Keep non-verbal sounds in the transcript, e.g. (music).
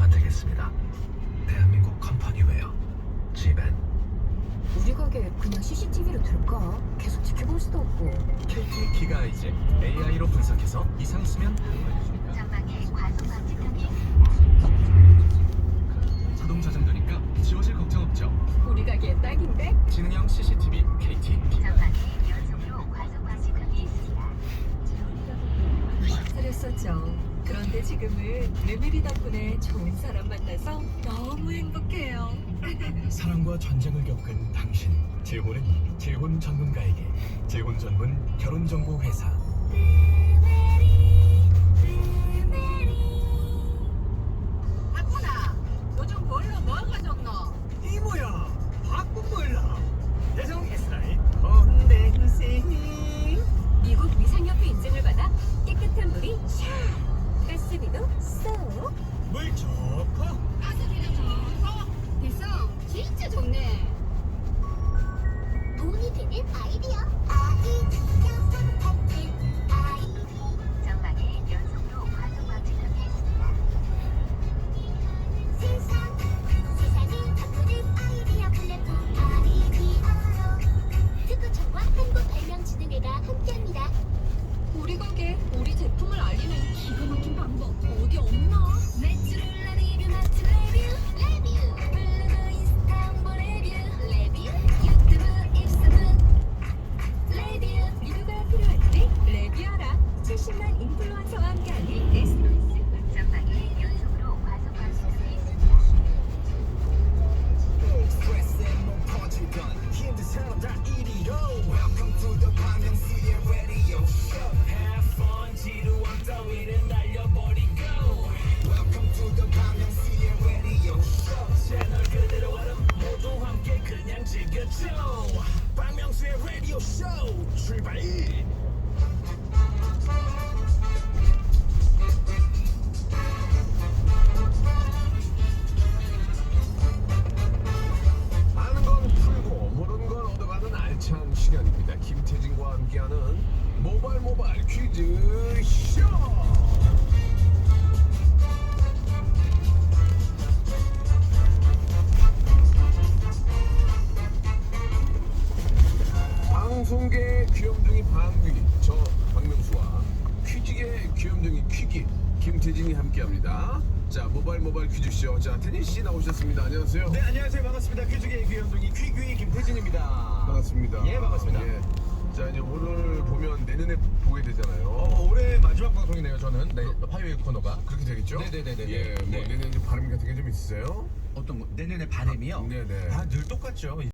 만들겠습니다. 대한민국 컴퍼니웨어 지벤 우리 가게 그냥 CCTV로 들까? 계속 지켜볼 수도 없고. KT 기가 이제 AI로 분석해서 이상 있으면 전방에 과속 방지턱이 자동 저장되니까 지워질 걱정 없죠. 우리 가게 딱인데? 지능형 CCTV KT 기가 전방에 연속으로 과속 방지턱이 있습니다. 그랬었죠. 그런데 지금은 레미리 덕분에 좋은 사람 만나서 너무 행복해요. (laughs) 사랑과 전쟁을 겪은 당신 재혼은 재혼 전문가에게 재혼 전문 결혼 정보 회사 가스비도 쏙! 물 좋고 가스비도 좋고 대성 show 출발 아는 건 풀고 모르는 건 얻어가는 알찬 시간입니다. 김태진과 함께하는 모발 모발 퀴즈 쇼. 방송계 귀염둥이 방귀 저 박명수와 퀴즈계 귀염둥이 퀴기 김태진이 함께합니다. 자 모발 모발 퀴즈 쇼. 자 태진 씨 나오셨습니다. 안녕하세요. 네 안녕하세요 반갑습니다 퀴즈계의 귀염둥이 퀴귀 김태진입니다 반갑습니다. 예 반갑습니다 예. 자 이제 오늘 보면 내년에 보게 되잖아요. 어, 올해 마지막 방송이네요 저는 네, 화요일 코너가 그렇게 되겠죠? 네네네네. 예, 뭐 네. 내년 좀 발음 같은 게 좀 있으세요? 어떤 뭐 내년에 바램이요? 네네. 아늘 똑같죠